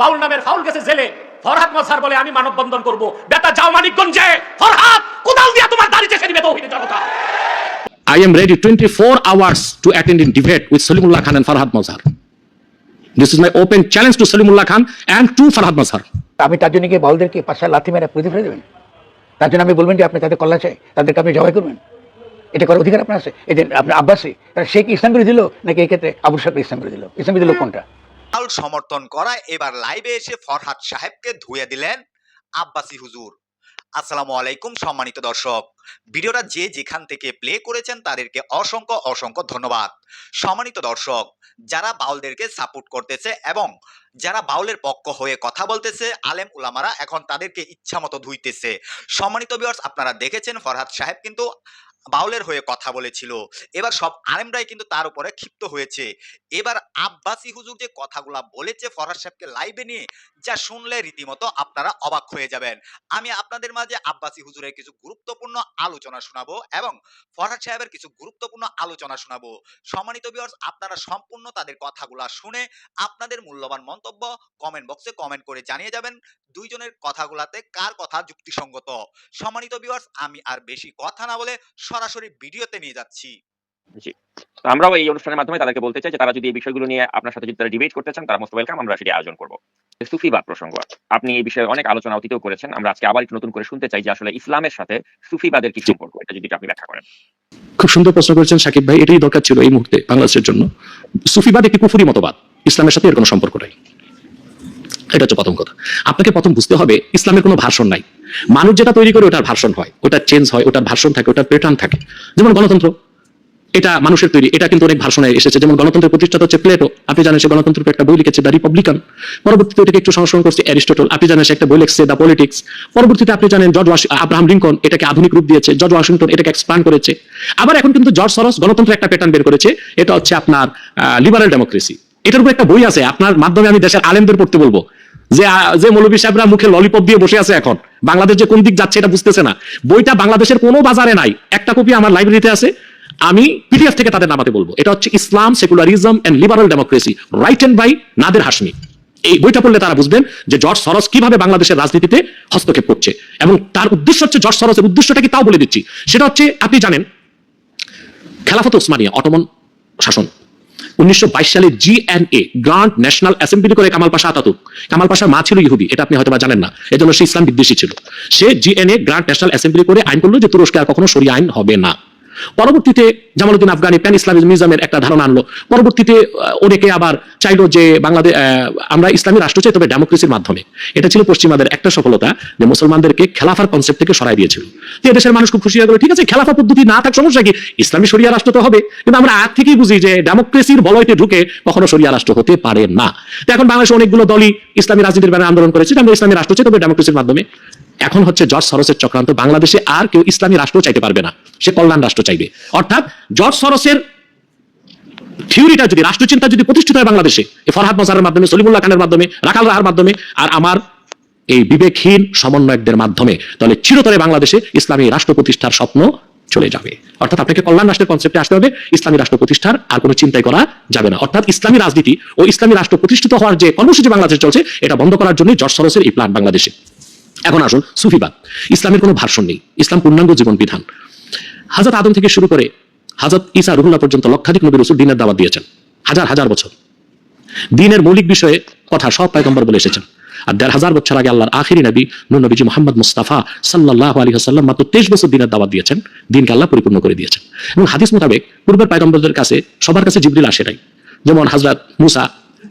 বাউল নামের ফাউল গেছে জেলে। ফরহাদ মসার বলে আমি মানববন্ধন করব। বেটা যাও মানিকগঞ্জে। ফরহাদ কোদাল দিয়া তোমার দাড়ি চেষে দিবে তৌহিদের জনতা। I am ready 24 hours to attend in debate with Salimullah Khan and Farhad Mazhar. This is my open challenge to Salimullah Khan and to Farhad Mazhar. আপনি তার জন্য কি বলদেরকে পাশা লাথি মেরে প্রতি ফেলে দেবেন? তার জন্য আমি বলবেন যে আপনি তাদের কল্যাণ চাই তাদেরকে আপনি জবাই করবেন। এটা করার অধিকার আপনার আছে। এই যে আপনার আব্বাসী তারা সে কি ইসলাম করে দিল নাকি এই ক্ষেত্রে আবুল সাহেব ইসলাম করে দিল ইসলাম দিল কোনটা? হাল সমর্থন করা এবার লাইভে এসে ফরহাদ সাহেবকে ধুয়ে দিলেন আব্বাসি হুজুর। আসসালামু আলাইকুম সম্মানিত দর্শক। ভিডিওটা যে যেখান থেকে প্লে করেছেন তাদেরকে অসংখ্য অসংখ্য ধন্যবাদ। সম্মানিত দর্শক, যারা বাউলদেরকে সাপোর্ট করতেছে এবং যারা বাউলের পক্ষ হয়ে কথা বলতেছে, আলেম উলামারা এখন তাদেরকে ইচ্ছা মতো ধুইতেছে। সম্মানিত বিয়ার্স আপনারা দেখেছেন ফরহাদ সাহেব কিন্তু বাউলের হয়ে কথা বলেছিল। এবার সব আলেমরাই কিন্তু তার উপরে ক্ষিপ্ত হয়েছে। এবার আব্বাসি হুজুর যে কথাগুলা বলেছে ফরহাদ সাহেবকে লাইভে নিয়ে, যা শুনলে রীতিমতো আপনারা অবাক হয়ে যাবেন। আমি আপনাদের মাঝে আব্বাসি হুজুরের কিছু গুরুত্বপূর্ণ আলোচনা শোনাবো এবং ফরহাদ সাহেবের কিছু গুরুত্বপূর্ণ আলোচনা শোনাবো। সম্মানিত ভিউয়ার্স আপনারা সম্পূর্ণ তাদের কথাগুলা শুনে আপনাদের মূল্যবান মন্তব্য কমেন্ট বক্সে কমেন্ট করে জানিয়ে যাবেন দুইজনের কথাগুলাতে কার কথা যুক্তিসঙ্গত। সম্মানিত ভিউয়ার্স আমি আর বেশি কথা না বলে সরাসরি ভিডিওতে নিয়ে যাচ্ছি। তো আমরাও এই অনুষ্ঠানের মাধ্যমে তাদেরকে বলতে চাই যে তারা যদি এই বিষয়গুলো নিয়ে আপনার সাথে যদি তারা ডিবেট করতে চান তারা মোস্ট ওয়েলকাম আমরা সেটি আয়োজন করব। সুফিবাদ প্রসঙ্গ। আপনি এই বিষয়ে অনেক আলোচনা অতীতেও করেছেন। আমরা আজকে আবার একটু নতুন করে শুনতে চাই যে আসলে ইসলামের সাথে সুফিবাদের কি সম্পর্ক? এটা যদি আপনি ব্যাখ্যা করেন। খুব সুন্দর প্রশ্ন করেছেন সাকিব ভাই। এটাই দরকার ছিল এই মুহূর্তে বাংলাদেশের জন্য। সুফিবাদ একটি কুফুরি মতবাদ। ইসলামের সাথে এর কোনো সম্পর্ক নাই। এটা হচ্ছে প্রথম কথা। আপনাকে প্রথম বুঝতে হবে ইসলামের কোনো ভাষণ নাই। মানুষ যেটা তৈরি করে ওটার ভাষণ হয়, ওটার চেঞ্জ হয়, ওটার ভাষণ থাকে, ওটার প্যাটার্ন থাকে। যেমন গণতন্ত্র, এটা মানুষের তৈরি, এটা কিন্তু অনেক ভাষণে এসেছে। যেমন গণতন্ত্রের প্রতিষ্ঠাতা হচ্ছে প্লেটো, আপনি জানেন সে গণতন্ত্রের একটা বই লিখেছে, দ্য রিপাবলিকান। পরবর্তীতে ওটাকে একটু সংস্করণ করছে অ্যারিস্টটল, আপনি জানেন সে একটা বই লিখছে, দ্য পলিটিক্স। পরবর্তীতে আপনি জানেন জর্জ আব্রাহাম লিঙ্কন এটাকে আধুনিক রূপ দিয়েছে, জর্জ ওয়াশিংটন এটাকে এক্সপ্যান্ড করেছে। আবার এখন কিন্তু জর্জ সরস গণতন্ত্রের একটা প্যাটার্ন বের করেছে, এটা হচ্ছে আপনার লিবারেল ডেমোক্রেসি এটার উপর একটা বই আছে, আপনার মাধ্যমে আমি দেশের আলেমদের পড়তে বলব। যে যে মৌলবী সাহেবরা মুখে ললিপপ দিয়ে বসে আছে এখন, বাংলাদেশ যে কোন দিক যাচ্ছে এটা বুঝতেছে না। বইটা বাংলাদেশের কোনো বাজারে নাই, একটা কপি আমার লাইব্রেরিতে আছে, আমি পিডিএফ থেকে তাদের নামাতে বলব। এটা হচ্ছে Islam secularism and liberal democracy written by Nader Hashmi এই বইটা পড়লে তারা বুঝবেন যে জর্জ সরস কীভাবে বাংলাদেশের রাজনীতিতে হস্তক্ষেপ করছে। এবং তার উদ্দেশ্য হচ্ছে, জর্জ সরসের উদ্দেশ্যটা কি তাও বলে দিচ্ছি। সেটা হচ্ছে, আপনি জানেন, খেলাফত ওসমানিয়া, অটোমন শাসন। উনিশশো বাইশ সালে জিএনএ গ্রান্ড ন্যাশনাল অ্যাসেম্বলি করে কামাল পাশা আতাতুক। কামাল পাশার মা ছিল ইহুদি, এটা আপনি হয়তো বা জানেন না। এজন্য সে ইসলাম বিদ্বেষী ছিল। সে জিএনএ গ্রান্ড ন্যাশনাল অ্যাসেম্বলি করে আইন করল যে তুরস্কে আর কখনো সরিয়ে আইন হবে না। পরবর্তীতে জামালউদ্দিন আফগানি প্যান ইসলামিজমের একটা ধারণা আনলো। পরবর্তীতে অনেকে আবার চাইলো যে বাংলাদেশ আমরা ইসলামী রাষ্ট্র চাই, তবে ডেমোক্রেসির মাধ্যমে। এটা ছিল পশ্চিমাদের একটা সফলতা যে মুসলমানদেরকে খেলাফার কনসেপ্ট থেকে সরাই দিয়েছিল। তো এদেশের মানুষ খুব খুশি হয়ে গেল, ঠিক আছে, খেলাফা পদ্ধতি না থাক, সমস্যা কি? ইসলামী শরিয়া রাষ্ট্র তো হবে। কিন্তু আমরা আগ থেকেই বুঝি যে ডেমোক্রেসির বলয়তে ঢুকে কখনো সরিয়া রাষ্ট্র হতে পারে না। তো এখন বাংলাদেশে অনেকগুলো দলই ইসলামী রাজনীতির ব্যাপারে আন্দোলন করেছে আমরা ইসলামী রাষ্ট্র চাই, তবে ডেমোক্রেসির মাধ্যমে এখন হচ্ছে জর্জ সরসের চক্রান্ত, বাংলাদেশে আর কেউ ইসলামী রাষ্ট্র চাইতে পারবে না। সে কল্যাণ রাষ্ট্র চাইবে। অর্থাৎ জর্জ সরসের থিওরিটা যদি, রাষ্ট্রচিন্তা যদি প্রতিষ্ঠিত হয় বাংলাদেশে ফরহাদ মজারের মাধ্যমে, সলিমুল্লাহ খানের মাধ্যমে, রাখাল রাহার মাধ্যমে, আর আমার এই বিবেকহীন সমন্বয়কদের মাধ্যমে, তাহলে চিরতরে বাংলাদেশে ইসলামী রাষ্ট্র প্রতিষ্ঠার স্বপ্ন চলে যাবে। অর্থাৎ আপনাকে কল্যাণ রাষ্ট্রের কনসেপ্টে আসতে হবে, ইসলামী রাষ্ট্র প্রতিষ্ঠার আর কোনো চিন্তাই করা যাবে না। অর্থাৎ ইসলামী রাজনীতি ও ইসলামী রাষ্ট্র প্রতিষ্ঠিত হওয়ার যে কর্মসূচি বাংলাদেশে চলছে, এটা বন্ধ করার জন্য জর্জ সরসের এই প্ল্যান বাংলাদেশে। এখন আসুন সুফিবাদ ইসলামের কোনো ভার্সন নেই। ইসলাম পূর্ণাঙ্গ জীবন বিধান। হাজরত আদম থেকে শুরু করে হাজরত ঈসা রুহুল্লাহ পর্যন্ত লক্ষাধিক নবী রসুল দিনের দাওয়াত দিয়েছেন। হাজার হাজার বছর। দিনের মৌলিক বিষয়ে কথা সব পায়গম্বর বলে এসেছেন। আর দেড় হাজার বছর আগে আল্লাহর আখিরি নবী নূর নবীজি মোহাম্মদ মুস্তাফা সাল্লাহ আলী হাসাল্লাম মাত্র তেইশ বছর দিনের দাওয়াত দিয়েছেন। দিনকে আল্লাহ পরিপূর্ণ করে দিয়েছেন। এবং হাদিস মোতাবেক পূর্বের পায়গম্বরদের কাছে সবার কাছে জিবরিল আসে নাই। যেমন হাজরত মুসা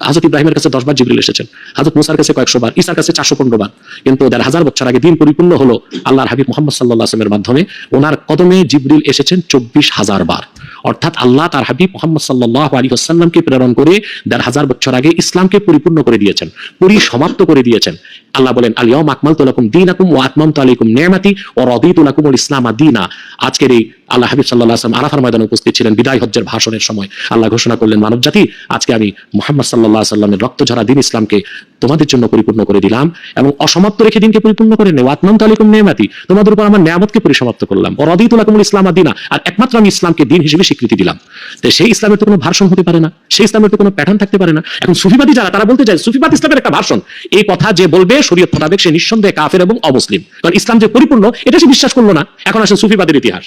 হাজরত ইব্রাহিমের কাছে দশবার জিবরিল এসেছেন। হাজরত মুসার কাছে কয়েকশো বার ইসার কাছে চারশো পনেরো বার। কিন্তু দেড় হাজার বছর আগে দিন পরিপূর্ণ হলো আল্লাহর হাবিব মোহাম্মদ সাল্লাহ আসলামের মাধ্যমে। ওনার কদমে জিবরিল এসেছেন চব্বিশ হাজার বার। অর্থাৎ আল্লাহ তার হাবিব মোহাম্মদ সাল্লাহ আলী আসাল্লামকে প্রেরণ করে দেড় হাজার বছর আগে ইসলামকে পরিপূর্ণ করে দিয়েছেন, পরিসমাপ্ত করে দিয়েছেন। আল্লাহ বলেন আলিয়ম আকমাল তুলাকুম দিন আকুম ও আত্মাম তালিকুম নেমাতি ও রদি রদিতুলাকুম ইসলাম দিনা। আজকের এই আল্লাহ হাবিব সাল্লাহ আসলাম আরাফার ময়দানে উপস্থিত ছিলেন, বিদায় হজ্জের ভাষণের সময়। আল্লাহ ঘোষণা করলেন, মানব জাতি, আজকে আমি মোহাম্মদ সাল্লাহ সাল্লামের রক্ত ঝরা দিন ইসলামকে তোমাদের জন্য পরিপূর্ণ করে দিলাম এবং অসমাপ্ত রেখে দিনকে পরিপূর্ণ করে নেও আত্মান তালিকুম নেমাতি তোমাদের উপর আমার নিয়ামতকে পরিসমাপ্ত করলাম। অরদিতুল্লাহ ইসলাম আদিনা আর একমাত্র আমি ইসলামকে দিন হিসেবে স্বীকৃতি দিলাম। তো সেই ইসলামের তো কোনো ভার্সন হতে পারে না, সেই ইসলামের তো কোনো প্যাটার্ন থাকতে পারে না। এখন সুফিবাদী যারা, তারা বলতে চায়, সুফিবাদ ইসলামের একটা ভার্সন এই কথা যে বলবে, শরীয়ত মোতাবেক সে নিঃসন্দেহে কাফের এবং অমুসলিম। কারণ ইসলাম যে পরিপূর্ণ, এটা সে বিশ্বাস করল না। এখন আসে সুফিবাদের ইতিহাস।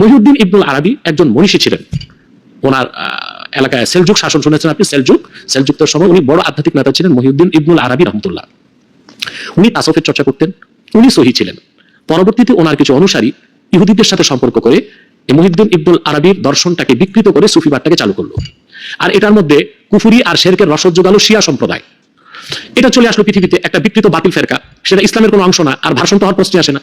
মহিউদ্দিন ইবনুল আরবি একজন মনীষী ছিলেন। ওনার এলাকায় সেলজুক শাসন শুনেছেন আপনি সেলজুক সেলজুকদের সময় উনি বড় আধ্যাত্মিক নেতা ছিলেন, মহিউদ্দিন ইবনুল আরবি রহমতুল্লাহ। উনি তাসফের চর্চা করতেন, উনি সহি ছিলেন। পরবর্তীতে ওনার কিছু অনুসারী ইহুদিদের সাথে সম্পর্ক করে মহিউদ্দিন ইবনুল আরবির দর্শনটাকে বিকৃত করে সুফিবাদটাকে চালু করল। আর এটার মধ্যে কুফুরি আর শেরকের রসদ যোগালো শিয়া সম্প্রদায়। এটা চলে আসলো পৃথিবীতে একটা বিকৃত বাতিল ফেরকা, সেটা ইসলামের কোনো অংশ না, আর ভাষণ তো হওয়ার প্রশ্নে আসে না।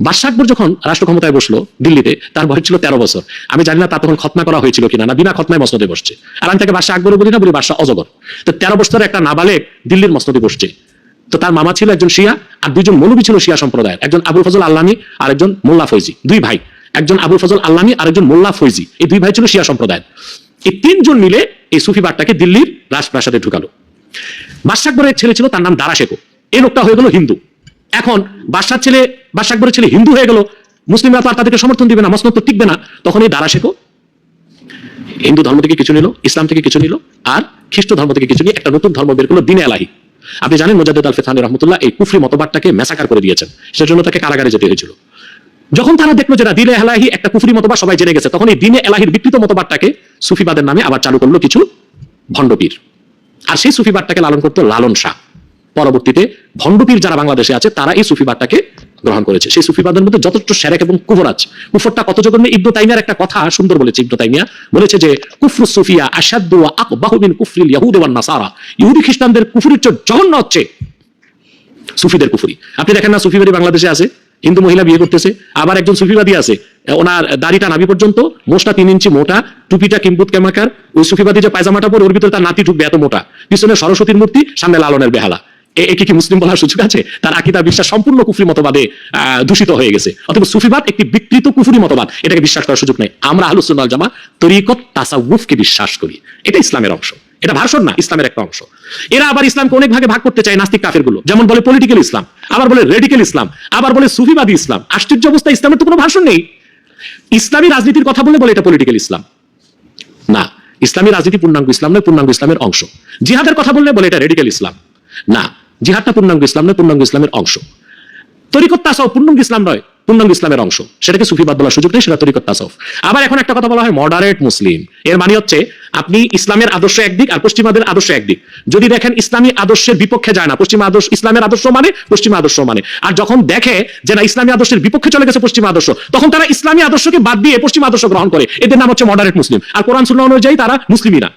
বাদশাহ আকবর যখন রাষ্ট্র ক্ষমতায় বসল দিল্লিতে, তার বয়স ছিল তেরো বছর। আমি জানি না তার তখন খতনা করা হয়েছিল কিনা, না বিনা খতনায় মসনদে বসছে। আর আমি তাকে বাদশাহ আকবর বলি না, বলি বাদশাহ অজগর। তো তেরো বছরের একটা নাবালেক দিল্লির মসনদে বসছে। তো তার মামা ছিল একজন শিয়া, আর দুইজন মৌলবী ছিল শিয়া সম্প্রদায়ের। একজন আবুল ফজল আল্লামী, আর একজন মোল্লা ফৈজি। দুই ভাই। একজন আবুল ফজল আল্লামী, আর একজন মোল্লা ফৈজি। এই দুই ভাই ছিল শিয়া সম্প্রদায়ের। এই তিনজন মিলে এই সুফি সুফিবাদটাকে দিল্লির রাজপ্রাসাদে ঢুকালো। বাদশাহ আকবরের ছেলে ছিল তার নাম দারা শেখো। এই লোকটা হয়ে গেল হিন্দু। এখন বাদশার ছেলে, বাদশাহ আকবরের ছেলে হিন্দু হয়ে গেল, মুসলিমরা তো আর তাদেরকে সমর্থন দিবে না, মসনদ তো টিকবে না। তখন এই দারা শেখো, হিন্দু ধর্ম থেকে কিছু নিল, ইসলাম থেকে কিছু নিল, আর খ্রিস্ট ধর্ম থেকে কিছু নিয়ে একটা নতুন ধর্ম বের করল দিনে এলাহি আপনি জানেন মোজাদ্দেদ আল ফেথানি রহমতুল্লাহ এই কুফরি মতবাদটাকে মেসাকার করে দিয়েছেন, সেজন্য তাকে কারাগারে যেতে হয়েছিল। যখন তারা দেখল যে না, দিনে এলাহি একটা কুফরি মতবাদ সবাই জেনে গেছে, তখন এই দিনে এলাহির বিকৃত মতবাদটাকে সুফিবাদের নামে আবার চালু করল কিছু ভণ্ডপীর। আর সেই সুফিবাদটাকে লালন করতো লালন শাহ। পরবর্তীতে ভণ্ডপীর যারা বাংলাদেশে আছে, তারা এই সুফিবাদটাকে গ্রহণ করেছে। সেই সুফিবাদের মধ্যে যথেষ্ট সেরেক এবং কুফরাজ। কুফরটা কত জঘন্য ইবনু তাইমিয়ার একটা কথা সুন্দর বলেছে ইবনু তাইমিয়া। বলেছে যে, কুফরু সুফিয়া আসাদু আকবাহু মিন কুফরিল ইয়াহুদ ওয়ান নাসারা। ইহুদি খ্রিস্টানদের কুফরির চেয়ে জঘন্য হচ্ছে সুফিদের কুফরি। আপনি দেখেন না সুফিবাদী বাংলাদেশে আছে, হিন্দু মহিলা বিয়ে করতেছে, আবার একজন সুফিবাদী আছে, ওনার দাড়িটা নাভি পর্যন্ত, মোষটা তিন ইঞ্চি মোটা, টুপিটা কিম্বুত কেমাকার ওই সুফিবাদী যে পায়জামাটা পরে ওর ভিতরে তার নাতি ঢুকবে এত মোটা। পিছনে সরস্বতীর মূর্তি, সামনে লালনের বেহালা। একে কি মুসলিম বলার সুযোগ আছে? তার আকিদা বিশ্বাস সম্পূর্ণ কুফরি মতবাদে দূষিত হয়ে গেছে। অথবা সুফিবাদ একটি বিকৃত কুফরি মতবাদ, এটাকে বিশ্বাস করার সুযোগ নেই। আমরা আহলুসুল জামা তরিকত তাসাউফকে বিশ্বাস করি। এটা ইসলামের অংশ। এটা ভাষণ না, ইসলামের একটা অংশ। এরা আবার ইসলামকে অনেক ভাগে ভাগ করতে চায় নাস্তিক কাফেরগুলো যেমন বলে পলিটিক্যাল ইসলাম, আবার বলে রেডিক্যাল ইসলাম, আবার বলে সুফিবাদী ইসলাম। আশ্চর্য অবস্থা, ইসলামের তো কোনো ভাষণ নেই। ইসলামী রাজনীতির কথা বলে বলে এটা পলিটিক্যাল ইসলাম। না, ইসলামী রাজনীতি পূর্ণাঙ্গ ইসলাম নয়, পূর্ণাঙ্গ ইসলামের অংশ। জিহাদের কথা বললে বলে এটা রেডিক্যাল ইসলাম। না জিহাদটা পূর্ণাঙ্গ ইসলাম নয়, পূর্ণাঙ্গ ইসলামের অংশ। তরিকত তাসাও পূর্ণাঙ্গ ইসলাম নয়, পূর্ণাঙ্গ ইসলামের অংশ। সেটাকে সুফিবাদ বলার সুযোগ নেই, সেটা তরিকত তাসাউফ। আবার এখন একটা কথা বলা হয় মডারেট মুসলিম। এর মানে হচ্ছে, আপনি ইসলামের আদর্শ একদিক আর পশ্চিমাদের আদর্শ একদিক। যদি দেখেন ইসলামী আদর্শের বিপক্ষে যায় না, পশ্চিমা আদর্শ, ইসলামের আদর্শ মানে পশ্চিমা আদর্শ মানে। আর যখন দেখে যে না, ইসলামী আদর্শের বিপক্ষে চলে গেছে পশ্চিমা আদর্শ, তখন তারা ইসলামী আদর্শকে বাদ দিয়ে পশ্চিমা আদর্শ গ্রহণ করে। এদের নাম হচ্ছে মডারেট মুসলিম। আর কোরআন, সুন্নাহ অনুযায়ী তারা মুসলিমই না।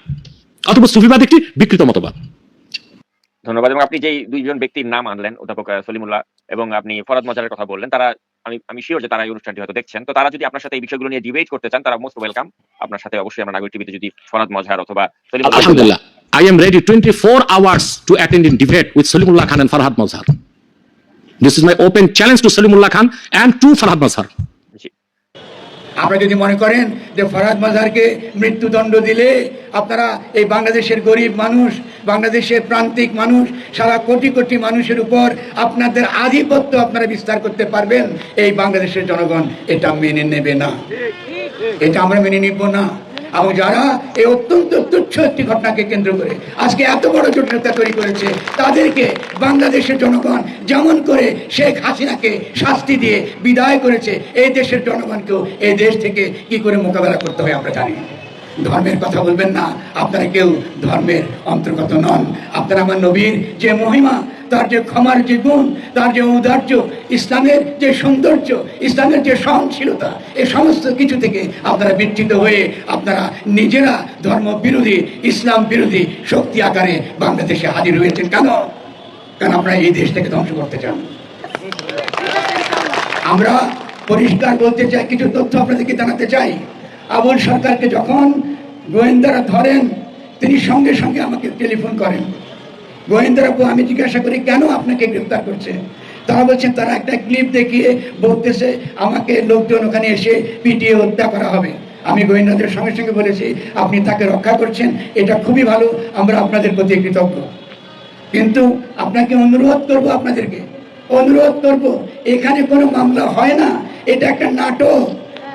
অথবা সুফিবাদ একটি বিকৃত মতবাদ। ধন্যবাদ এবং আপনি যেই দুইজন ব্যক্তির নাম আনলেন, অধ্যাপক সলিমুল্লাহ, এবং আপনি ফরাদ মজারের কথা বললেন, তারা, আমি আমি শিওর যে তারা এই অনুষ্ঠানটি হয়তো দেখছেন তো তারা যদি আপনার সাথে এই বিষয়গুলো নিয়ে ডিবেট করতে চান, তারা মোস্ট ওয়েলকাম আপনার সাথে অবশ্যই আমরা নাগরিক টিভিতে যদি ফরাদ মজহার অথবা Salimullah Alhamdulillah. I am ready 24 hours to attend in debate with Salimullah Khan and Farhad Mazhar. This is my open challenge to Salimullah Khan and to Farhad Mazhar. আপনারা যদি মনে করেন যে ফরাদ মাজারকে মৃত্যুদণ্ড দিলে আপনারা এই বাংলাদেশের গরিব মানুষ বাংলাদেশের প্রান্তিক মানুষ, সারা কোটি কোটি মানুষের উপর আপনাদের আধিপত্য আপনারা বিস্তার করতে পারবেন। এই বাংলাদেশের জনগণ এটা মেনে নেবে না। এটা আমরা মেনে নিব না। এবং যারা এই অত্যন্ত তুচ্ছ একটি ঘটনাকে কেন্দ্র করে আজকে এত বড় জটিলতা তৈরি করেছে, তাদেরকে বাংলাদেশের জনগণ যেমন করে শেখ হাসিনাকে শাস্তি দিয়ে বিদায় করেছে, এই দেশের জনগণকেও এই দেশ থেকে কি করে মোকাবেলা করতে হয় আমরা জানি। ধর্মের কথা বলবেন না, আপনারা কেউ ধর্মের অন্তর্গত নন। আপনারা আমার নবীর যে মহিমা তার যে ক্ষমার যে গুণ, তার যে ঔদার্য, ইসলামের যে সৌন্দর্য, ইসলামের যে সহনশীলতা, এ সমস্ত কিছু থেকে আপনারা বিচ্ছিত হয়ে আপনারা নিজেরা ধর্ম বিরোধী ইসলাম বিরোধী শক্তি আকারে বাংলাদেশে হাজির হয়েছেন। কেন? কারণ আপনারা এই দেশটাকে ধ্বংস করতে চান আমরা পরিষ্কার বলতে চাই, কিছু তথ্য আপনাদেরকে জানাতে চাই। আবুল সরকারকে যখন গোয়েন্দারা ধরেন, তিনি সঙ্গে সঙ্গে আমাকে টেলিফোন করেন। গোয়েন্দারা বলে, আমি জিজ্ঞাসা করি কেন আপনাকে গ্রেফতার করছে? তারা বলছেন তারা একটা ক্লিপ দেখিয়ে বলতেছে আমাকে লোকজন ওখানে এসে পিটিয়ে হত্যা করা হবে। আমি গোয়েন্দাদের সঙ্গে সঙ্গে বলেছি আপনি তাকে রক্ষা করছেন এটা খুবই ভালো আমরা আপনাদের প্রতি কৃতজ্ঞ। কিন্তু আপনাকে অনুরোধ করব আপনাদেরকে অনুরোধ করব এখানে কোনো মামলা হয় না এটা একটা নাটক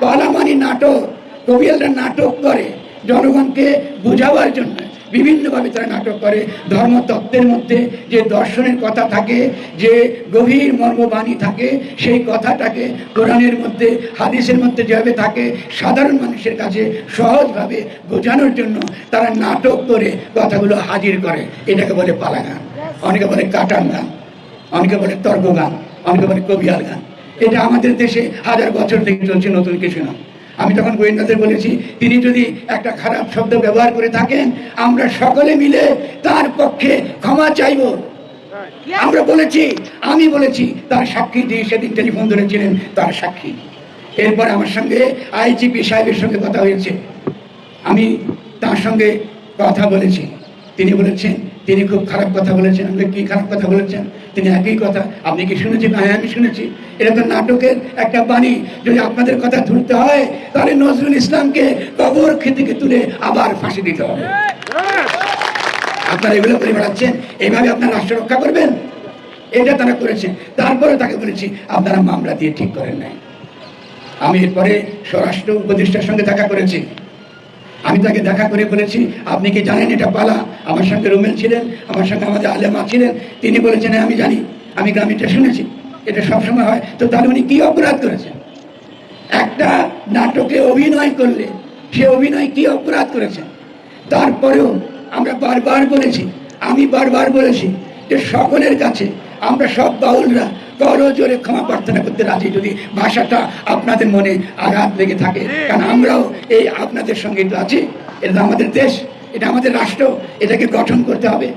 পালামানি নাটক কবিয়ালরা নাটক করে জনগণকে বোঝাবার জন্য। বিভিন্নভাবে তারা নাটক করে, ধর্মতত্ত্বের মধ্যে যে দর্শনের কথা থাকে, যে গভীর মর্মবাণী থাকে, সেই কথাটাকে কোরআনের মধ্যে, হাদিসের মধ্যে যেভাবে থাকে, সাধারণ মানুষের কাছে সহজভাবে বোঝানোর জন্য তারা নাটক করে, কথাগুলো হাজির করে। এটাকে বলে পালা গান অনেকে বলে কাটান গান। অনেকে বলে তর্ক গান অনেকে বলে কবিয়াল গান। এটা আমাদের দেশে হাজার বছর থেকে চলছে নতুন কিছু না। আমি তখন গোয়েন্দাদের বলেছি তিনি যদি একটা খারাপ শব্দ ব্যবহার করে থাকেন আমরা সকলে মিলে তার পক্ষে ক্ষমা চাইব। আমরা বলেছি আমি বলেছি তার সাক্ষী দিয়ে সেদিন টেলিফোন ধরেছিলেন তার সাক্ষী। এরপর আমার সঙ্গে আইজিপি সাহেবের সঙ্গে কথা হয়েছে। আমি তার সঙ্গে কথা বলেছি। তিনি বলেছেন তিনি খুব খারাপ কথা বলেছেন আপনি কি খারাপ কথা বলেছেন? তিনি একই কথা, আপনি কি শুনেছেন? হ্যাঁ আমি শুনেছি। তো নাটকের একটা বাণী, যদি আপনাদের কথা ধরতে হয়, তাহলে নজরুল ইসলামকে কবর থেকে তুলে আবার ফাঁসি দিতে হবে। আপনারা এগুলো করে বেড়াচ্ছেন, এইভাবে আপনারা রাষ্ট্র রক্ষা করবেন? এটা তারা করেছে। তারপরে তাকে বলেছি, আপনারা মামলা দিয়ে ঠিক করেন নাই। আমি এরপরে স্বরাষ্ট্র উপদেষ্টার সঙ্গে দেখা করেছি। আমি তাকে দেখা করে বলেছি আপনি কি জানেন এটা পালা আমার সঙ্গে রুমেল ছিলেন আমার সঙ্গে আমাদের আলেমা ছিলেন। তিনি বলেছেন "হ্যাঁ, আমি জানি আমি গ্রামীণটা শুনেছি। এটা সবসময় হয়। তো তাহলে উনি কি অপরাধ করেছেন? একটা নাটকে অভিনয় করলে সে অভিনয় কি অপরাধ করেছেন তারপরেও আমরা বারবার বলেছি আমি বারবার বলেছি যে সকলের কাছে আমরা সব বাউলরা জোরে ক্ষমা প্রার্থনা করতে রাজি যদি ভাষাটা আপনাদের মনে আঘাত লেগে থাকে, কারণ আমরাও এই আপনাদের সঙ্গে আছি। এটা আমাদের দেশ, এটা আমাদের রাষ্ট্র, এটাকে গঠন করতে হবে।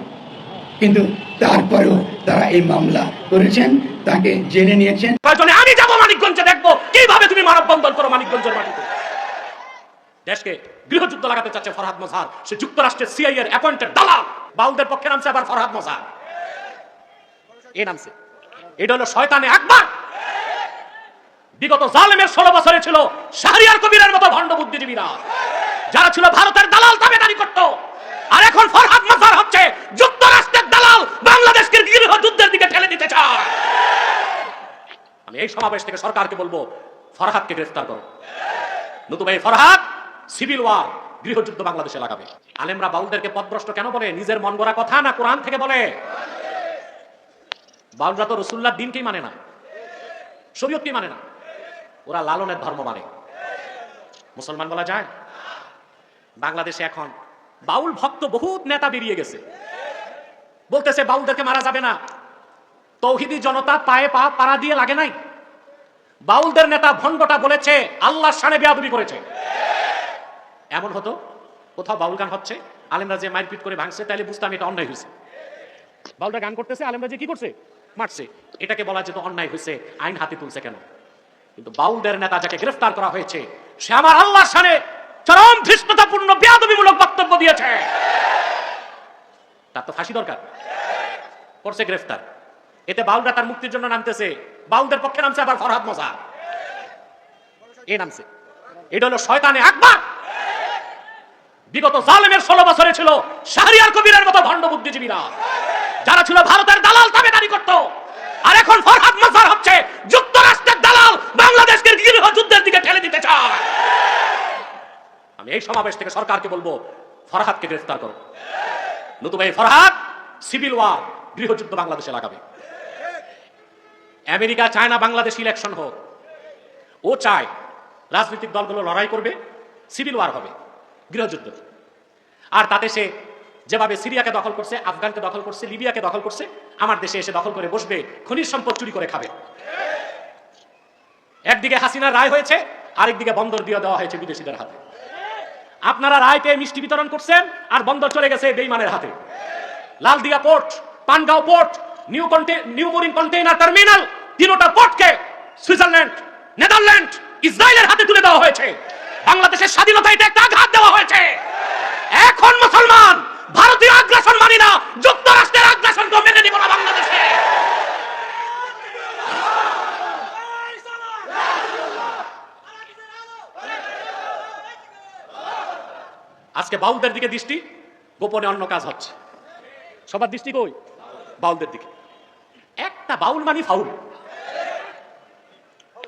কিন্তু তারপরেও তারা এই মামলা করেছেন, তাকে জেনে নিয়েছেন। আমি যাব মানিকগঞ্জে দেখব, কীভাবে তুমি করো মানিকগঞ্জের মাটিতে। দেশকে গৃহযুদ্ধ লাগাতে চাচ্ছে ফরহাদ মজার সে যুক্তরাষ্ট্রের সিআই এর অ্যাপয়েন্টেড দালাল। বাউলদের পক্ষে নামছে আবার ফরহাদ মজার এ নামছে। এটা হলো শয়তানে আকবার। বিগত জালেমের ষোলো বছরে ছিল শাহরিয়ার কবিরের মতো ভণ্ড বুদ্ধিজীবীরা। যারা ছিল ভারতের দালাল দাবেদারি করত। আর এখন ফরহাদ মজার হচ্ছে যুক্তরাষ্ট্রের দালাল, বাংলাদেশকে গৃহ যুদ্ধের দিকে ঠেলে দিতে চায়। আমি এই সমাবেশ থেকে সরকারকে বলব, ফরহাদকে গ্রেফতার করো। নতুবা এই ফরহাদ সিভিল ওয়ার, গৃহযুদ্ধ বাংলাদেশে লাগাবে। আলেমরা বাউলদেরকে পদভ্রষ্ট কেন বলে? নিজের মন গড়া কথা না কোরআন থেকে বলে? বাউলরা তো রসুল্লার দিনকেই মানে না। শরীয়তকেই মানে না। ওরা লালনের ধর্ম মানে। মুসলমান বলা যায়? বাংলাদেশে এখন বাউল ভক্ত বহুত নেতা বেরিয়ে গেছে। বলতেছে, বাউলদেরকে মারা যাবে না। তৌহিদি জনতা পায়ে পা, পাড়া দিয়ে লাগে নাই। বাউলদের নেতা ভণ্ডটা বলেছে আল্লাহ সানে বেয়াদবি করেছে। এমন হতো? কোথাও বাউল গান হচ্ছে? আলেমরা যে মারপিট করে ভাঙছে তাহলে বুঝতাম এটা অন্যায় হয়েছে। বাউলরা গান করতেছে, আলেমরা যে কি করছে? মারছে। এটাকে বলা যেত অন্যায় হয়েছে আইন হাতে তুলছে কেন? কিন্তু বাউলদের নেতা যাকে গ্রেফতার করা হয়েছে, সে আমার আল্লাহর সানে চরম ধৃষ্টতাপূর্ণ, বেয়াদবিমূলক বক্তব্য দিয়েছে। তার তো ফাঁসি দরকার। করছে গ্রেফতার। এতে বাউলরা তার মুক্তির জন্য নামতেছে। বাউলদের পক্ষে নামছে আবার ফরহাদ মজা। এ নামছে। এটা হলো শয়তানে আকবার। বিগত জালেমের ষোলো বছরে ছিল শাহরিয়ার কবিরের মতো ভণ্ড বুদ্ধিজীবীরা। যারা ছিল ভারতের দালাল দাবেদারি করত। আর এখন ফরহাদ মজার হচ্ছে যুক্তরাষ্ট্রের দালাল, বাংলাদেশকে যুদ্ধের দিকে ঠেলে দিতে চায়। আমি এই সমাবেশ থেকে সরকারকে বলব, ফরহাদকে গ্রেফতার করো। নতুবা এই ফরহাদ সিভিল ওয়ার গৃহযুদ্ধ বাংলাদেশে লাগাবে। আমেরিকা চায় না বাংলাদেশ ইলেকশন হোক। ও চায় রাজনৈতিক দলগুলো লড়াই করবে, সিভিল ওয়ার হবে গৃহযুদ্ধ আর তাতে সে যেভাবে সিরিয়াকে দখল করছে, আফগানকে দখল করছে, লিবিয়াকে দখল করছে, আমার দেশে এসে দখল করে বসবে খনিজ সম্পদ চুরি করে খাবে। একদিকে হাসিনার রায় হয়েছে, আরেকদিকে বন্দর দিয়ে দেওয়া হয়েছে বিদেশিদের হাতে। আপনারা রায় পেয়ে মিষ্টি বিতরণ করছেন, আর বন্দর চলে গেছে বেইমানের হাতে। Laldia port, Pangaon port, new new mooring container terminal, তিনোটা পোর্টকে সুইজারল্যান্ড, নেদারল্যান্ড, ইসরায়েলের হাতে তুলে দেওয়া হয়েছে। বাংলাদেশের স্বাধীনতা এটা একটা আঘাত দেওয়া হয়েছে। এখন মুসলমান ভারতীয় আগ্রাসন মানি না, যুক্তরাষ্ট্রের আগ্রাসনকে মেনে নিব না বাংলাদেশে। আজকে বাউলদের দিকে দৃষ্টি, গোপনে অন্য কাজ হচ্ছে। সবার দৃষ্টি কই? বাউলদের দিকে। একটা বাউল মানি ফাউল।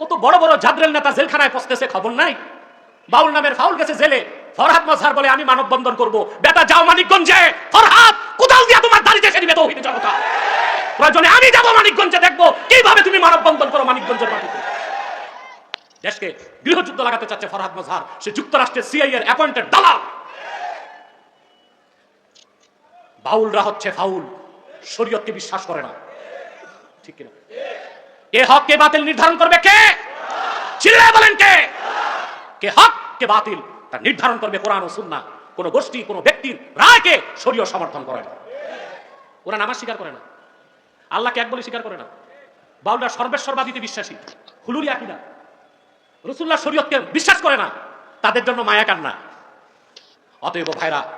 কত বড় বড় জাদ্রেল নেতা জেলখানায় পচতেছে খবর নাই? বাউল নামের ফাউল গেছে জেলে। ফরহাদ মজহার বলে আমি মানববন্ধন করব। বেটা, যাও মানিকগঞ্জে। ফরহাদ কোথাও দিয়া তোমার দাড়ি দাড়িতে সেরিবে তৌহিদ জনতা। প্রয়োজনে আমি যাব মানিকগঞ্জে, দেখব কীভাবে তুমি মানববন্ধন করো মানিকগঞ্জের মাটিতে। দেশকে গৃহযুদ্ধ লাগাতে চাচ্ছে ফরহাদ মজহার সে যুক্তরাষ্ট্রের সিআই এর অ্যাপয়েন্টেড দালাল। বাউলরা হচ্ছে ফাউল। শরীয়তকে বিশ্বাস করে না। ঠিক কিনা? কে হক কে বাতিল নির্ধারণ করবে কে? চিল্লায় বলেন কে? কে হক কে বাতিল তা নির্ধারণ করবে কোরআন ও সুন্নাহ। কোন গোষ্ঠী, কোন ব্যক্তির রায়কে শরীয় সমর্থন করে না। কোরআন আমার স্বীকার করে না। আল্লাহকে এক বলে স্বীকার করে না। বাউলরা সর্বেশ্বরবাদীতে বিশ্বাসী। হুলুরি আকিদা। রসুল্লাহ শরীয়তকে বিশ্বাস করে না। তাদের জন্য মায়া কান্না। অতএব ভাইরা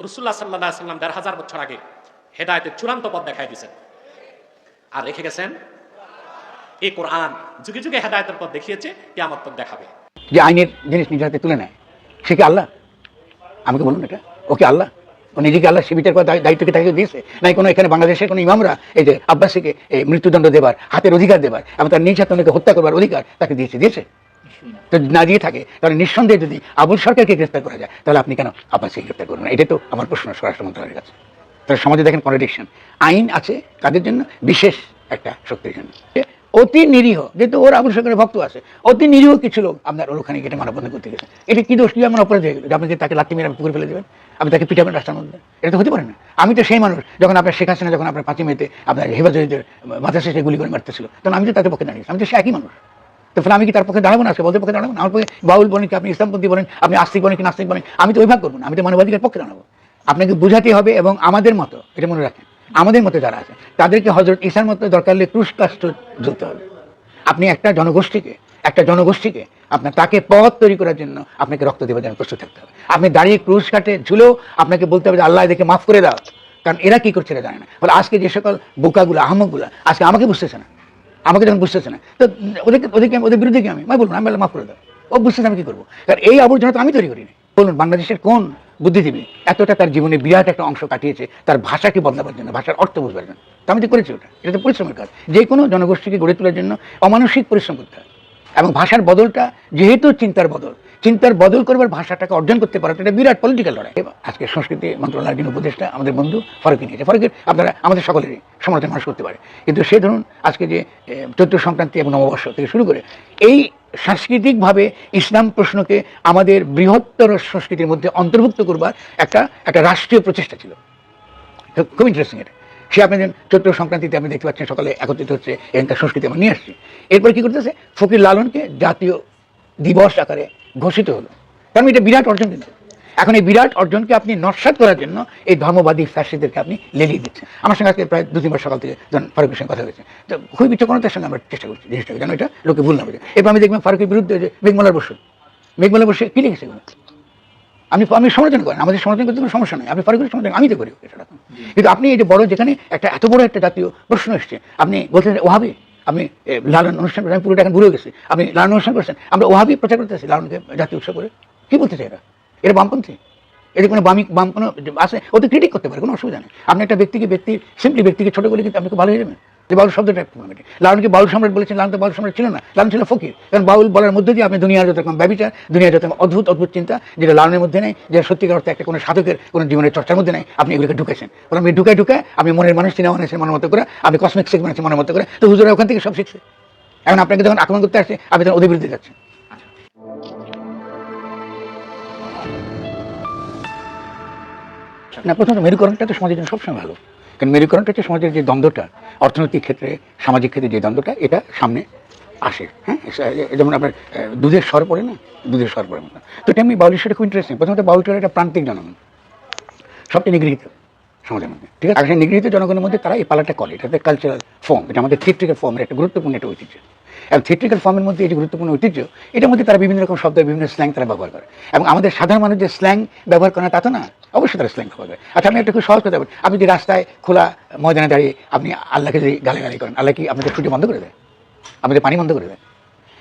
রসুল্লাহ সাল্লাহ সাল্লাম দেড় হাজার বছর আগে হেদায়তের চূড়ান্ত পথ দেখাই দিয়েছেন। আর রেখে গেছেন? এই কোরআন যুগে যুগে হেদায়তের পথ দেখিয়েছে, কেয়ামত পথ দেখাবে। যে আইনের জিনিস নিজের তুলে নেয়। সে কি আল্লাহ? আমাকে বলুন এটা। ওকে আল্লাহ? ও নিজেকে আল্লাহ সে বিচার করার দায়িত্ব কি তাকে দিয়েছে? নাই কোনো এখানে বাংলাদেশের কোনো ইমামরা এই যে আব্বাসীকে এই মৃত্যুদণ্ড দেবার, হাতের অধিকার দেবার, এবং তার নির্যাতনকে হত্যা করবার অধিকার তাকে দিয়েছে দিয়েছে? তো না দিয়ে থাকে, তাহলে নিঃসন্দেহে যদি আবুল সরকারকে গ্রেফতার করা যায়, তাহলে আপনি কেন আব্বাসীকে গ্রেফতার করবেন না? এটাই তো আমার প্রশ্ন স্বরাষ্ট্র মন্ত্রণালয়ের কাছে। তাহলে সমাজে দেখেন কন্ট্রাডিকশন আইন আছে তাদের জন্য বিশেষ একটা শক্তির জন্য। অতি নিরীহ, যেহেতু ওর আবুল সরকারের ভক্ত আছে, অতি নিরীহ কিছু লোক আপনার ওর ওখানে গেটে মানববন্ধন করতে গেছে। এটা কি দোষ কি? আমার অপরাধ হয়ে গেল। আপনি তাকে লাঠি মেরে পুকুরে ফেলে দেবেন, আপনি তাকে পিটাবেন রাস্তার মধ্যে? এটা তো হতে পারে না। আমি তো সেই মানুষ, যখন আপনার শেখ হাসিনা, যখন আপনার পাঁচই মেতে আপনার হেফাজতের মাথা শেষে গুলি করে মারতেছিল, তখন আমি তো তাদের পক্ষে দাঁড়িয়েছি আমি তো সে একই মানুষ। তো ফলে আমি কি তার পক্ষে দাঁড়াবো না? আজকে বলতে পক্ষে দাঁড়াবো না? আমার পক্ষে বাউল বলেন কি, আপনি ইসলামপন্থী বলেন, আপনি আস্তিক বলেন কি নাস্তিক বলেন, আমি তো ওই ভাগ করব না, আমি তো মানবাধিকার পক্ষে দাঁড়াবো। আপনাকে বুঝাতে হবে এবং আমাদের মতো, এটা মনে রাখেন আমাদের মতো যারা আছে তাদেরকে হজরত ঈশার মতো দরকার হলে ক্রুশ কাষ্ট হবে। আপনি একটা জনগোষ্ঠীকে একটা জনগোষ্ঠীকে আপনার তাকে পথ তৈরি করার জন্য আপনাকে রক্ত দেওয়ার জন্য প্রস্তুত থাকতে হবে। আপনি দাঁড়িয়ে ক্রুশ কাটে ঝুলেও আপনাকে বলতে হবে যে আল্লাহ এদেরকে মাফ করে দাও। কারণ এরা কি করছে এরা জানে না। ফলে আজকে যে সকল বোকাগুলো আহমকগুলো আজকে আমাকে বুঝতেছে না। আমাকে যখন বুঝতেছে না তো ওদেরকে ওদেরকে ওদের বিরুদ্ধে কি আমি? বলব না, আমি মাফ করে দাও। ও বুঝতেছে আমি কি করব। কারণ এই আবর্জনা তো আমি তৈরি করিনি। বলুন বাংলাদেশের কোন বুদ্ধিজীবী এতটা তার জীবনে বিরাট একটা অংশ কাটিয়েছে, তার ভাষাকে বদলাবার জন্য, ভাষার অর্থ বুঝবার জন্য। আমি তো করেছি ওটা, এটা তো পরিশ্রমের কাজ। যে কোনো জনগোষ্ঠীকে গড়ে তোলার জন্য অমানসিক পরিশ্রম করতে হয়। এবং ভাষার বদলটা যেহেতু চিন্তার বদল চিন্তার বদল করবার ভাষাটাকে অর্জন করতে পারে এটা বিরাট পলিটিক্যাল লড়াই। আজকে সংস্কৃতি মন্ত্রণালয়ের যিনি উপদেষ্টা আমাদের বন্ধু ফারুকি নিয়েছে। ফারুকের আপনারা আমাদের সকলেরই সমালোচনা মানুষ করতে পারে। কিন্তু সে ধরুন আজকে যে চৈত্র সংক্রান্তি এবং নববর্ষ থেকে শুরু করে, এই সাংস্কৃতিকভাবে ইসলাম প্রশ্নকে আমাদের বৃহত্তর সংস্কৃতির মধ্যে অন্তর্ভুক্ত করবার একটা একটা রাষ্ট্রীয় প্রচেষ্টা ছিল। খুব ইন্টারেস্টিং এটা। সে আপনাদের চৈত্র সংক্রান্তিতে আপনি দেখতে পাচ্ছেন, সকালে একত্রিত হচ্ছে এখানকার সংস্কৃতি আমরা নিয়ে আসছি। এরপর কি করতেছে? ফকির লালনকে জাতীয় দিবস আকারে ঘোষিত হলো। কারণ এটা বিরাট অর্জন কিন্তু। এখন এই বিরাট অর্জনকে আপনি নস্বাত করার জন্য এই ধর্মবাদী ফ্যাসিদেরকে আপনি লেলিয়ে দিচ্ছেন। আমার সঙ্গে আজকে প্রায় দু তিনবার সকাল থেকে ফারুকের সঙ্গে কথা হয়েছে। তো খুবই বিচক্ষণতার সঙ্গে আমরা চেষ্টা করছি জিনিসটাকে। যেন এটা লোকে ভুল না বোঝে। এরপর আমি দেখবেন ফারুকের বিরুদ্ধে যে মেঘমালার বসু মেঘমালা বসে কি লিখেছে আমি আমি সমালোচনা করেন আমাদের সমালোচনা করতে কোনো সমস্যা নেই। আপনি ফারুকের সমালোচনা আমি তো করি এটা কিন্তু আপনি এই যে বড় যেখানে একটা এত বড় একটা জাতীয় প্রশ্ন এসছে আপনি বলছেন আপনি এ, লালন অনুষ্ঠান করেন, আমি পুরোটা এখন ভুলে গেছি। আপনি লালন অনুষ্ঠান করছেন আমরা ওহাবি প্রচার করতেছি লালনকে জাতীয় উৎসব করে। কি বলতে চাই এরা? এটা বামপন্থী। এদের কোনো বামি বাম কোনো আছে, ওতে ক্রিটিক করতে পারে, কোনো অসুবিধা নেই। আপনি একটা ব্যক্তিকে ব্যক্তি সিম্পলি ব্যক্তিকে ছোট করে কিন্তু আপনি ভালো হয়ে যাবেন। যে বাউল শব্দটা একটু কমে লালনকে বাউল সম্রাট বলেছেন? লালন তো বাউল সম্রাট ছিল না। লালন ছিল ফকির। কারণ বাউল বলার মধ্যে দিয়ে আপনি দুনিয়ার যত রকম ব্যবচার, দুনিয়ার যত অদ্ভুত অদ্ভুত চিন্তা, যেটা লালনের মধ্যে নেই যে সত্যিকার অর্থে একটা কোনো সাধকের, কোনো জীবনের চর্চার মধ্যে নেই, আপনি এগুলোকে ঢুকেছেন। বলে আমি ঢুকায় ঢুকে আমি মনের মানুষ, চিনা মানুষের মনের মতো করে আমি কসমিক সেক্স বানাচ্ছি মনের মতো করে, তো হুজুরা ওখান থেকে সব শিখছে। এখন আপনাকে যখন আক্রমণ করতে আসছে, আপনি তখন ওদের বিরুদ্ধে যাচ্ছেন না, প্রথমত মেরুকরণটা তো সমাজের জন্য সবসময় ভালো। কারণ মেরুকরণটা হচ্ছে সমাজের যে দ্বন্দ্বটা, অর্থনৈতিক ক্ষেত্রে, সামাজিক ক্ষেত্রে যে দ্বন্দ্বটা, এটা সামনে আসে হ্যাঁ? যেমন আপনার দুধের স্বর পড়ে না? দুধের স্বর পড়ে না। তো এটা আমি বাউলের সাথে খুব ইন্টারেস্টিং প্রথমত বাউলটা একটা প্রান্তিক জনগণ সবচেয়ে নিগৃহীত। সমাজের মধ্যে ঠিক আছে? আর সেই নিগৃহীত জনগণের মধ্যে তারা এই পালাটা করে। এটা কালচারাল ফর্ম এটা আমাদের থিয়েট্রিক্যাল ফর্মের একটা গুরুত্বপূর্ণ একটা ঐতিহ্য। এবং থিয়েট্রিক্যাল ফর্মের মধ্যে এই যে গুরুত্বপূর্ণ ঐতিহ্য, এটার মধ্যে তারা বিভিন্ন রকম শব্দ, বিভিন্ন স্ল্যাং তারা ব্যবহার করে। এবং আমাদের সাধারণ মানুষ যে স্ল্যাং ব্যবহার করে তা তো না? অবশ্যই তারা স্ল্যাং ব্যবহার করে। আচ্ছা আমি একটা খুব সহজ কথা বলি আপনি যে রাস্তায় খোলা ময়দানে দাঁড়িয়ে আপনি আল্লাহকে যদি গালাগালি করেন, আল্লাহ কি আপনাদের ছুটি বন্ধ করে দেয়? আমাদের পানি বন্ধ করে দেয়?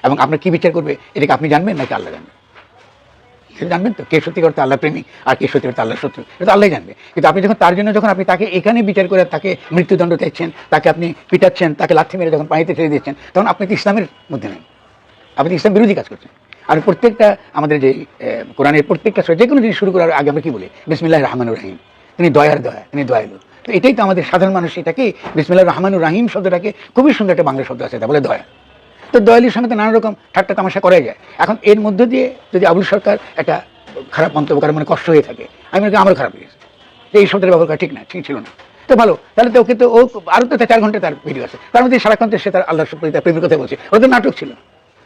এবং আপনার কি বিচার করবে? এটাকে আপনি জানবেন নাকি আল্লাহ জানবেন সেটা জানবেন তো? কে সত্যি করতে আল্লাহ প্রেমিক আর কে সত্যি করতে আল্লাহ শত্রু? এটা আল্লাহ জানবে। কিন্তু আপনি যখন তার জন্য যখন আপনি তাকে এখানে বিচার করে তাকে মৃত্যুদণ্ড দিচ্ছেন, তাকে আপনি পিটাচ্ছেন, তাকে লাথি মেরে যখন পানিতে ছেড়ে দিচ্ছেন, তখন আপনি তো ইসলামের মধ্যে নেই। আপনি ইসলাম বিরোধী কাজ করছেন। আর প্রত্যেকটা আমাদের যে কোরআনের প্রত্যেকটা যে কোনো জিনিস শুরু করার আগে আমরা কি বলি? বিসমিল্লাহ রহমানুর রাহিম। তিনি দয়ার দয়া, তিনি দয়ালু। তো এটাই তো আমাদের সাধারণ মানুষ এটাকে বিসমিল্লাহ রহমানুর রাহিম শব্দটাকে খুবই সুন্দর একটা বাংলা শব্দ আছে তা বলে দয়া। তো দয়ালির সঙ্গে নানা রকম ঠাট্টা তামাশা করা যায়। এখন এর মধ্য দিয়ে যদি আবুল সরকার একটা খারাপ মন্তব্য করে মনে কষ্ট হয়ে থাকে, আমি মনে করি আমারও খারাপ লেগেছে। এই শব্দের ব্যবহার করা ঠিক না, ঠিক ছিল না। তো ভালো, তাহলে তো ওকে তো ও আরও তো চার ঘণ্টা তার ভিডিও আছে। তার মধ্যে সারাক্ষণ সে তার আল্লাহ প্রতি তার প্রেমের কথা বলছে। ওটা নাটক ছিল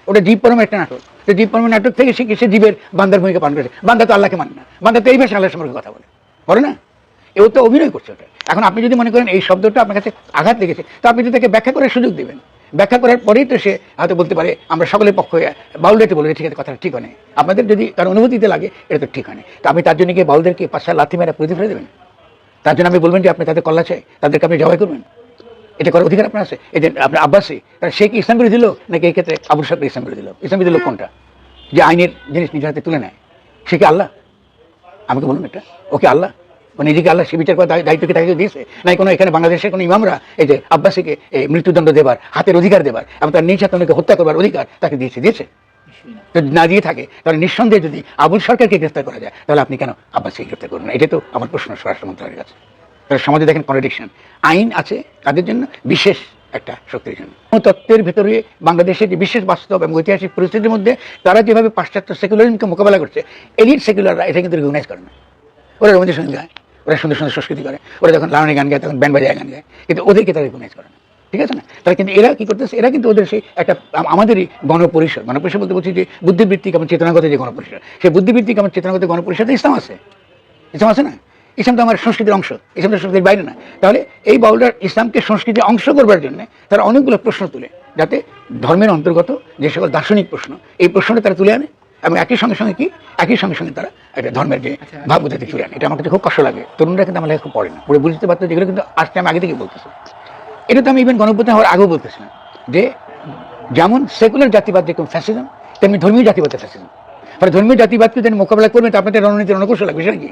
ওটা জীব পরমের একটা নাটক। তো জীব পরমের নাটক থেকে শিখে সে জীবের বান্দার ভূমিকা পালন করেছে। বান্দা তো আল্লাহকে মানে না। বান্দা তো এই ভাষায় আল্লাহ সম্পর্কে কথা বলে। বলে না? এও তো অভিনয় করছে ওটা। এখন আপনি যদি মনে করেন এই শব্দটা আপনার কাছে আঘাত লেগেছে, তো আপনি যদি তাকে ব্যাখ্যা করার সুযোগ দেবেন। ব্যাখ্যা করার পরেই তো সে হয়তো বলতে পারে, আমরা সকলের পক্ষ বাউলদেরকে বলে ঠিক আছে কথাটা ঠিক হয় আপনাদের যদি তার অনুভূতিতে লাগে, এটা তো ঠিক হয় তো আপনি তার জন্য গিয়ে বাউলদেরকে পাশা লাথি মেরা প্রতি ফেলে দেবেন? তার জন্য আপনি বলবেন যে আপনি তাদের কল্লা চাই তাদেরকে আপনি জবাই করবেন? এটা করার অধিকার আপনার আছে? এই যে আপনার আব্বাসী তাহলে সে কি ইসলাম বিরোধী দিল নাকি এই ক্ষেত্রে আবুল সাহেব ইসলাম বিরোধী দিল ইসলাম বিরোধী কোনটা? যে আইনের জিনিস নিজের হাতে তুলে নেয়, সে কি আল্লাহ? আমাকে বলুন এটা। ওকে আল্লাহ? ও নিজেকে আল্লাহ সে বিচার করার দায়িত্ব কি তাকে দিয়েছে? নাই কোনো এখানে বাংলাদেশের কোনো ইমামরা এই যে আব্বাসীকে এই মৃত্যুদণ্ড দেবার হাতের অধিকার দেবার এবং তার হাতে হত্যা করবার অধিকার তাকে দিয়েছে দিয়েছে? যদি না দিয়ে থাকে তাহলে নিঃসন্দেহে যদি আবুল সরকারকে গ্রেফতার করা যায় তাহলে আপনি কেন আব্বাসীকে গ্রেফতার করবেন না? এটাই তো আমার প্রশ্ন স্বরাষ্ট্র মন্ত্রণালয়ের কাছে। তাহলে সমাজে দেখেন কন্ট্রাডিকশন আইন আছে তাদের জন্য বিশেষ একটা শক্তির জন্য। তত্ত্বের ভেতরে বাংলাদেশের যে বিশেষ বাস্তব এবং ঐতিহাসিক পরিস্থিতির মধ্যে তারা যেভাবে পাশ্চাত্য সেকুলারিজমকে মোকাবেলা করছে এলিট সেকুলাররা এটা কিন্তু রিকগনাইজ করে না। ওরা রবীন্দ্রসঙ্গীত গায়। ওরা সুন্দর সুন্দর সংস্কৃতি করে। ওরা যখন লাউনি গান গায়, তখন ব্যান্ড বাজায় গান গায়। কিন্তু ওদেরকে তারা রিকগনাইজ করে না। ঠিক আছে না? তাহলে কিন্তু এরা কি করতেছে? এরা কিন্তু ওদের সেই একটা আমাদেরই গণপরিষদ। গণপরিষদ বলতে বলছি যে বুদ্ধিবৃত্তিক এবং চেতনাগত যে গণপরিষদ। সেই বুদ্ধিবৃত্তিক আমার চেতনাগত গণপরিষদে ইসলাম আছে। ইসলাম আছে না? ইসলাম তো আমার সংস্কৃতির অংশ। ইসলাম তো সংস্কৃতির বাইরে না। তাহলে এই বাউলরা ইসলামকে সংস্কৃতির অংশ করবার জন্য তারা অনেকগুলো প্রশ্ন তুলে, যাতে ধর্মের অন্তর্গত যে সকল দার্শনিক প্রশ্ন, এই প্রশ্নটা তারা তুলে আনে। এবং একই সঙ্গে সঙ্গে কি? একই সঙ্গে সঙ্গে তারা একটা ধর্মের যে ভাবগতিতে তুলে আনে এটা আমার কাছে খুব কষ্ট লাগে। তরুণরা কিন্তু আমার লেখা খুব পড়ে না। পড়ে বুঝতে পারতো যেগুলো কিন্তু আজকে আমি আগে থেকে বলতেছি। এটা তো আমি ইভেন গণপ্রধান হওয়ার আগেও বলতেছিলাম যে যেমন সেকুলার জাতিবাদ যেরকম ফ্যাসিজম তেমনি ধর্মীয় জাতিবাদ ফ্যাসিজম ফলে ধর্মীয় জাতিবাদকে যেন মোকাবেলা করবেন তা আপনাদের রণনীতির অনকৌশল লাগবে সেটা কি?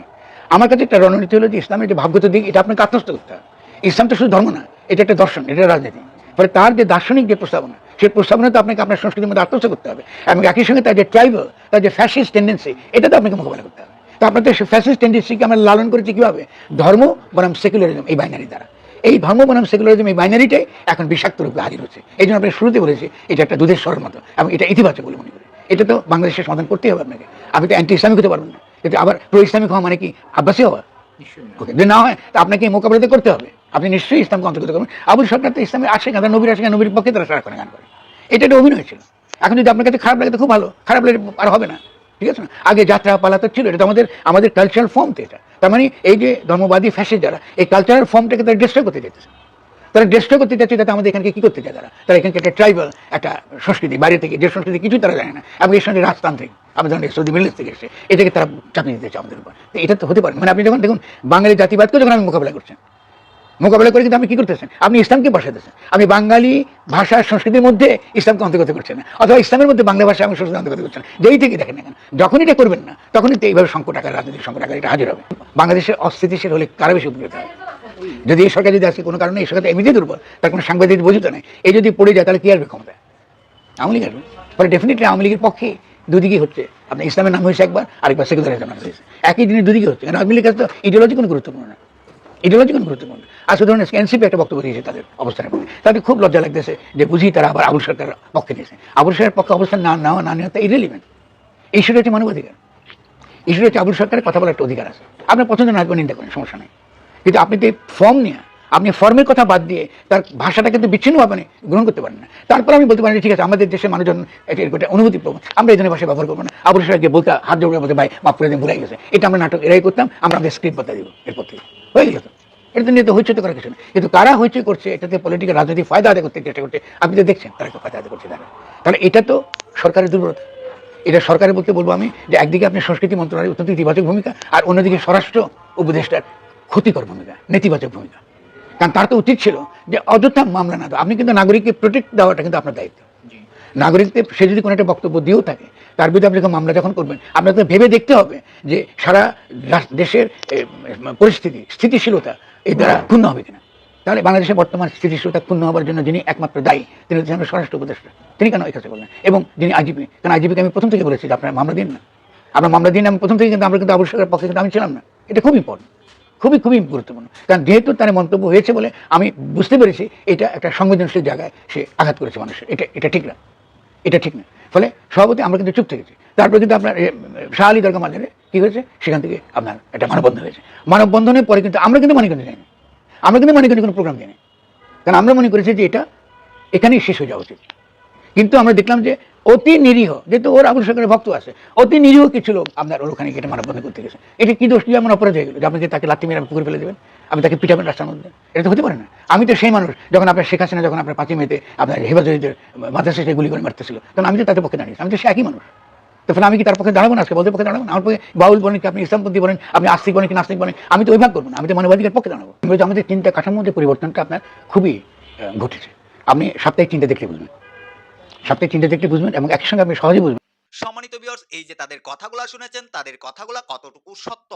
আমার কাছে একটা রণনীতি হলো যে ইসলামের যে ভাবগত দিক এটা আপনাকে আত্মস্থ করতে হবে। ইসলাম তো শুধু ধর্ম না এটা একটা দর্শন এটা রাজনীতি। ফলে তার যে দার্শনিক যে প্রস্তাবনা, সেই প্রস্তাবনা তো আপনাকে আপনার সংস্কৃতির মধ্যে আত্মস্থ করতে হবে। এবং একই সঙ্গে তার যে ট্রাইবাল তার যে ফ্যাসিস্ট টেন্ডেন্সি এটা তো আপনাকে মোকাবেলা করতে হবে। তো আপনাদের সেই ফ্যাসিস্ট টেন্ডেন্সিকে আমরা লালন করেছি কীভাবে? ধর্ম বনাম সেকুলারিজম এই বাইনারি দ্বারা। এই ধর্ম বনাম সেকুলারিজম এই বাইনারিটাই এখন বিষাক্ত রূপে হাজির হচ্ছে। এই জন্য আপনি শুরুতে বলেছি, এটা একটা দুধের স্বরের মতো, এবং এটা ইতিবাচক বলে মনে করি। এটা তো বাংলাদেশের সমাধান করতেই হবে আপনাকে। আপনি তো অ্যান্টি ইসলামিক হতে পারবেন না। কিন্তু আবার প্রো ইসলামিক হওয়া মানে কি? আব্বাসী হওয়া? আপনাকে করতে হবে। আপনি নিশ্চয়ই ইসলামকে অন্তর্গত করবেন। আবুল সরকার তো আসে নবীর আসে নবীর পক্ষে তারা গান করে। এটা একটা অভিনয় ছিল। এখন যদি আপনার কাছে খারাপ লাগে তো খুব ভালো। খারাপ লাগে আর হবে না। ঠিক আছে না? আগে যাত্রা পালা তো ছিল, এটা আমাদের আমাদের কালচারাল ফর্ম তো এটা। তার মানে এই যে ধর্মবাদী ফ্যাসিস্ট যারা, এই কালচারাল ফর্মটাকে তারা ডিস্ট্রয় করতে যেতেছে তারা ডিস্ট্রয় করতে যাচ্ছে যাতে আমাদের এখানকে কি করতে চায় তারা? তারা একটা ট্রাইবাল একটা সংস্কৃতি বাইরে থেকে, যে সংস্কৃতি কিছু তারা জানে না। এবং এর সঙ্গে রাজতান্ত্রিক। আমাদের অনেক সৌদি মিলিস থেকে এসে, এটাকে তারা চাপিয়ে দিতে চায় আমাদের উপর। এটা তো হতে পারে। মানে আপনি যখন দেখুন, বাঙালি জাতিবাদকে যখন আমি মোকাবিলা করছেন মোকাবিলা করে কিন্তু আপনি কি করতেছেন? আপনি ইসলামকে বসাতেছেন আপনি বাঙালি ভাষা সংস্কৃতির মধ্যে ইসলামকে অন্তর্গত করছেন না। অথবা ইসলামের মধ্যে বাংলা ভাষা এবং সংস্কৃতি অন্তর্গত করছেন যেই থেকে দেখেন না কেন যখন এটা করবেন না, তখনই তো এইভাবে সংকট আকার, রাজনৈতিক সংকট আকার এটা হাজির হবে। বাংলাদেশের অস্থিতিশীল হলে কারা বেশি উপকৃত হয় যদি এই সরকার যদি আজকে কোনো কারণে এই সরকার এমনিতেই দুর্বল, তার কোনো সাংবাদিক বৈধতা নেই এই যদি পড়ে যায়, তাহলে কি আসবে ক্ষমতায়? আওয়ামী লীগ আসবে। ফলে ডেফিনেটলি আওয়ামী লীগের পক্ষে দুদিকে হচ্ছে। আপনার ইসলামের নাম হয়েছে একবার, আরেকবার সেকুলারিজম নাম হয়েছে। একই দিনে দুদিকে হচ্ছে। কারণ আওয়ামী লীগ কাছে তো ইডিওলজি কোনো গুরুত্বপূর্ণ না। ইডিওলজি কোনো গুরুত্বপূর্ণ আজকে ধরুন এনসিপি একটা বক্তব্য দিয়েছে তাদের অবস্থানের পক্ষে তাদের খুব লজ্জা লাগতেছে যে বুঝি তারা আবার আবুল সরকারের পক্ষে নিয়েছে। আবুল সরকারের পক্ষে অবস্থান না নেওয়া না নেওয়া ইরেলিভেন্ট ইস্যুটা হচ্ছে মানবাধিকার। ইস্যুটা হচ্ছে আবুল সরকারের কথা বলার একটা অধিকার আছে। আপনার পছন্দ না নিন্দা করেন, সমস্যা নেই। কিন্তু আপনি যে ফর্ম নিয়ে আপনি ফর্মের কথা বাদ দিয়ে তার ভাষাটা কিন্তু বিচ্ছিন্নভাবে আপনি গ্রহণ করতে পারেন না। তারপর আমি বলতে পারি ঠিক আছে, আমাদের দেশের মানুষজন এটা অনুভূতি প্রবণ। আমরা এই ধরনের ভাষা ব্যবহার করব না। আবুল সাহেব যে বলতে হাত জোড়ে বলতে, ভাই, মাফ করে দিন, ভুলে গেছে। এটা আমরা নাটক এরাই করতাম, আমরা আমাদের স্ক্রিপ্ট বাতা দিব এরপর থেকে। হয়ে গেল তো। এটা নিয়ে তো হইচই তো করার কিছু না কিন্তু কারা হইচই করছে, এটাতে পলিটিক্যাল রাজনৈতিক ফায়দা আদায় করতে চেষ্টা করছে, আপনি তো দেখছেন তারা ফায়দা আদায় করছে, তারা। তাহলে এটা তো সরকারের দুর্বলতা। এটা সরকারের বলতে বলব আমি যে একদিকে আপনি সংস্কৃতি মন্ত্রণালয়ের অত্যন্ত ইতিবাচক ভূমিকা, আর অন্যদিকে স্বরাষ্ট্র উপদেষ্টার ক্ষতিকর ভূমিকা, নেতিবাচক ভূমিকা। কারণ তার তো উচিত ছিল যে অযথা মামলা না। আপনি কিন্তু নাগরিককে প্রোটেক্ট দেওয়াটা কিন্তু আপনার দায়িত্ব। নাগরিকদের সে যদি কোনো একটা বক্তব্য দিয়েও থাকে তার বিরুদ্ধে আপনি মামলা যখন করবেন আপনাকে ভেবে দেখতে হবে যে সারা দেশের পরিস্থিতি স্থিতিশীলতা এই দ্বারা ক্ষুণ্ণ হবে কিনা। তাহলে বাংলাদেশের বর্তমান স্থিতিশীলতা ক্ষুণ্ণ হওয়ার জন্য যিনি একমাত্র দায়ী তিনি হচ্ছেন আমাদের স্বরাষ্ট্র উপদেষ্টা। তিনি কেন এই কাছে বললেন এবং যিনি আইজিপি কারণ আইজিপিকে আমি প্রথম থেকে বলেছি যে আপনার মামলা দিন না। আপনার মামলা দিন আমি প্রথম থেকে কিন্তু আমরা কিন্তু আবশ্যকের পক্ষে কিন্তু আমি ছিলাম না। এটা খুব ইম্পর্টেন্ট খুবই খুবই গুরুত্বপূর্ণ। কারণ যেহেতু তার মন্তব্য হয়েছে বলে আমি বুঝতে পেরেছি, এটা একটা সংবেদনশীল জায়গায় সে আঘাত করেছে মানুষের। এটা এটা ঠিক না। এটা ঠিক না। ফলে সভাপতি, আমরা কিন্তু চুপ থেকেছি তারপর কিন্তু আপনার শাহ আলী দরগা মাঝারে কি হয়েছে? সেখান থেকে আপনার একটা মানববন্ধন হয়েছে। মানববন্ধনের পরে কিন্তু আমরা কিন্তু মানিকগঞ্জে যাইনি। আমরা কিন্তু মানিকগঞ্জে কোনো প্রোগ্রাম দিইনি। কারণ আমরা মনে করেছি যে এটা এখানেই শেষ হয়ে যাওয়া উচিত। কিন্তু আমরা দেখলাম যে অতি নিরীহ, যেহেতু ওর আবুল সরকারের ভক্ত আছে, অতি নিরীহ কিছু লোক আপনার ওর ওখানে গিয়ে মানববন্ধন করতে গেছে। এটা কি দোষ কি? এমন অপরাধ হয়ে গেল যে আপনি তাকে লাথি মেরে পুকুরে ফেলে দেবেন? আপনি তাকে পিটাবেন রাস্তার মধ্যে? এটা তো হতে পারে না। আমি তো সেই মানুষ, যখন আপনার শেখ হাসিনা, যখন আপনার পাঁচই মেতে আপনার হেফাজতের মাথা শেষে গুলি করে মারতেছিল, তখন আমি তো তাদের পক্ষে দাঁড়িয়েছি আমি তো সে একই মানুষ। তো ফলে আমি কি তার পক্ষে দাঁড়াবো না আজকে? বলতে পক্ষে দাঁড়াবো না? আমার পক্ষে বাউল বলেন কি, আপনি ইসলামপন্থী বলেন, আপনি আস্তিক বলেন কি, নাস্তিক বলেন, আমি তো ওই করব না, আমি তো মানবাধিকার পক্ষে দাঁড়াবো। আমাদের চিন্তা কাঠামোর মধ্যে পরিবর্তনটা আপনার খুবই ঘটেছে। আপনি সাপ্তাহিক চিন্তা দেখলে বুঝবেন সাপ্তাহিক চিন্তা দেখলে বুঝবেন এবং একই সঙ্গে আপনি সহজেই বুঝবেন। সম্মানিত ভিউয়ার্স এই যে তাদের কথাগুলো শুনেছেন, তাদের কথাগুলো কতটুকু সত্য?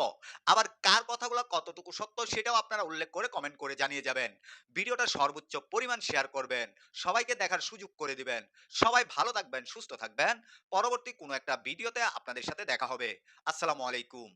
আবার কার কথাগুলো কতটুকু সত্য সেটাও আপনারা উল্লেখ করে কমেন্ট করে জানিয়ে যাবেন। ভিডিওটা সর্বোচ্চ পরিমাণ শেয়ার করবেন, সবাইকে দেখার সুযোগ করে দিবেন। সবাই ভালো থাকবেন, সুস্থ থাকবেন। পরবর্তী কোনো একটা ভিডিওতে আপনাদের সাথে দেখা হবে। আসসালামু আলাইকুম।